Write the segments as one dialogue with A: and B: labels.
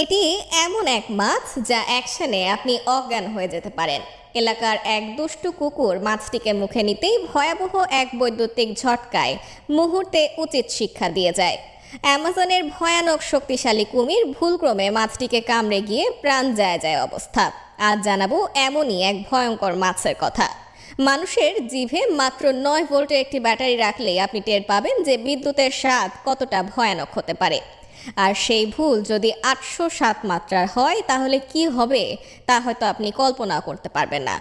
A: এটি এমন এক মাছ যা অ্যাকশনে আপনি অজ্ঞান হয়ে যেতে পারেন। এলাকার এক দুষ্টু কুকুর মাছটিকে মুখে নিতেই ভয়াবহ এক বৈদ্যুতিক ঝটকায় মুহূর্তে উচিত শিক্ষা দিয়ে যায়। অ্যামাজনের ভয়ানক শক্তিশালী কুমির ভুলক্রমে মাছটিকে কামড়ে গিয়ে প্রাণ যায় যায় অবস্থা। আজ জানাব এমনই এক ভয়ঙ্কর মাছের কথা। মানুষের জিভে মাত্র নয় ভোল্টের একটি ব্যাটারি রাখলেই আপনি টের পাবেন যে বিদ্যুতের স্বাদ কতটা ভয়ানক হতে পারে। আর সেই ভুল যদি আটশো সাত মাত্রার হয়, তাহলে কি হবে? তা হয়তো আপনি কল্পনা করতে পারবেন না।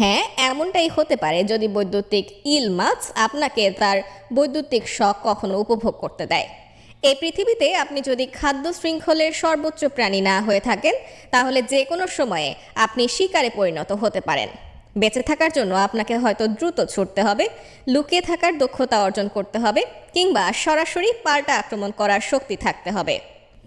A: হ্যাঁ এমনটাই হতে পারে যদি বৈদ্যুতিক ইল মাছ আপনাকে তার বৈদ্যুতিক শখ কখনো উপভোগ করতে দেয়। এই পৃথিবীতে আপনি যদি খাদ্য শৃঙ্খলের সর্বোচ্চ প্রাণী না হয়ে থাকেন, তাহলে যে কোনো সময়ে আপনি শিকারে পরিণত হতে পারেন। বেঁচে থাকার জন্য আপনাকে হয়তো দ্রুত ছুটতে হবে, লুকিয়ে থাকার দক্ষতা অর্জন করতে হবে কিংবা সরাসরি পাল্টা আক্রমণ করার শক্তি থাকতে হবে।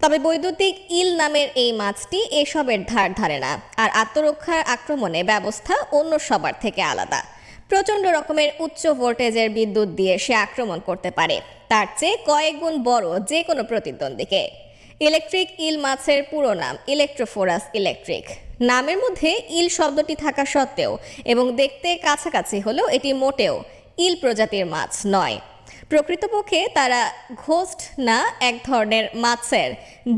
A: তবে বৈদ্যুতিক ইল নামের এই মাছটি এসবের ধার ধারে না, আর আত্মরক্ষার আক্রমণে ব্যবস্থা অন্য সবার থেকে আলাদা। প্রচণ্ড রকমের উচ্চ ভোল্টেজের বিদ্যুৎ দিয়ে সে আক্রমণ করতে পারে, তার চেয়ে কয়েক গুণ বড় যে কোনো প্রতিদ্বন্দ্বীকে। ইলেকট্রিক ইল মাছের পুরো নাম, ইলেকট্রোফোরাস ইলেকট্রিক। নামের মধ্যে ইল শব্দটি থাকা সত্ত্বেও এবং দেখতে কাছাকাছি হলেও এটি মোটেও ইল প্রজাতির মাছ নয়। প্রকৃতপক্ষে তারা ঘোস্ট না, এক ধরনের মাছের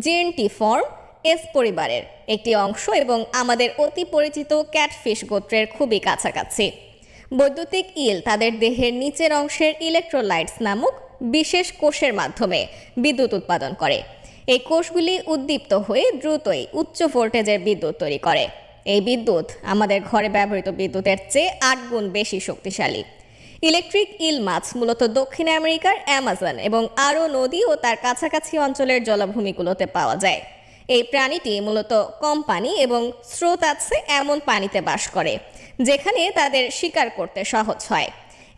A: জিএনটি ফর্ম এস পরিবারের একটি অংশ এবং আমাদের অতি পরিচিত ক্যাটফিশ গোত্রের খুবই কাছাকাছি। বৈদ্যুতিক ইল তাদের দেহের নিচের অংশের ইলেকট্রোলাইটস নামক বিশেষ কোষের মাধ্যমে বিদ্যুৎ উৎপাদন করে। এই কোষগুলি উদ্দীপ্ত হয়ে দ্রুতই উচ্চ ভোল্টেজের বিদ্যুৎ তৈরি করে। এই বিদ্যুৎ আমাদের ঘরে ব্যবহৃত বিদ্যুতের চেয়ে আট গুণ বেশি শক্তিশালী। ইলেকট্রিক ইল মাছ মূলত দক্ষিণ আমেরিকার অ্যামাজন এবং আরও নদী ও তার কাছাকাছি অঞ্চলের জলাভূমিগুলোতে পাওয়া যায়। এই প্রাণীটি মূলত কম পানি এবং স্রোত আছে এমন পানিতে বাস করে, যেখানে তাদের শিকার করতে সহজ হয়।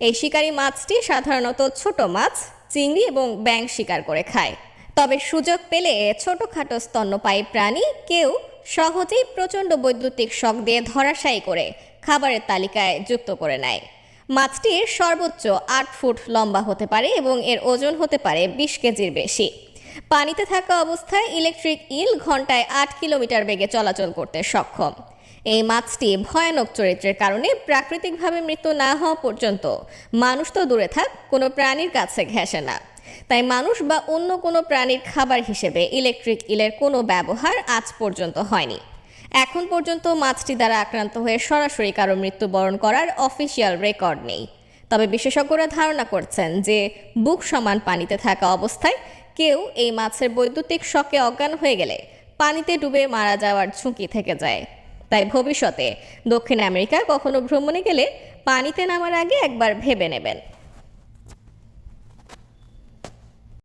A: এই শিকারী মাছটি সাধারণত ছোট মাছ, চিংড়ি এবং ব্যাং শিকার করে খায়। তবে সুযোগ পেলে ছোটখাটো স্তন্যপায়ী প্রাণী কেউ সহজেই প্রচণ্ড বৈদ্যুতিক শক দিয়ে ধরাশায়ী করে খাবারের তালিকায় যুক্ত করে নেয়। মাছটির সর্বোচ্চ আট ফুট লম্বা হতে পারে এবং এর ওজন হতে পারে বিশ কেজির বেশি। পানিতে থাকা অবস্থায় ইলেকট্রিক ইল ঘন্টায় আট কিলোমিটার বেগে চলাচল করতে সক্ষম। এই মাছটি ভয়ানক চরিত্রের কারণে প্রাকৃতিকভাবে মৃত্যু না হওয়া পর্যন্ত মানুষ তো দূরে থাক, কোনো প্রাণীর কাছে ঘেঁষে না। তাই মানুষ বা অন্য কোনো প্রাণীর খাবার হিসেবে ইলেকট্রিক ইলের কোনো ব্যবহার আজ পর্যন্ত হয়নি। এখন পর্যন্ত মাছটি দ্বারা আক্রান্ত হয়ে সরাসরি কারও মৃত্যুবরণ করার অফিসিয়াল রেকর্ড নেই। তবে বিশেষজ্ঞরা ধারণা করছেন যে, বুক সমান পানিতে থাকা অবস্থায় কেউ এই মাছের বৈদ্যুতিক শকে অজ্ঞান হয়ে গেলে পানিতে ডুবে মারা যাওয়ার ঝুঁকি থেকে যায়। তাই ভবিষ্যতে দক্ষিণ আমেরিকা কখনো ভ্রমণে গেলে পানিতে নামার আগে একবার ভেবে নেবেন।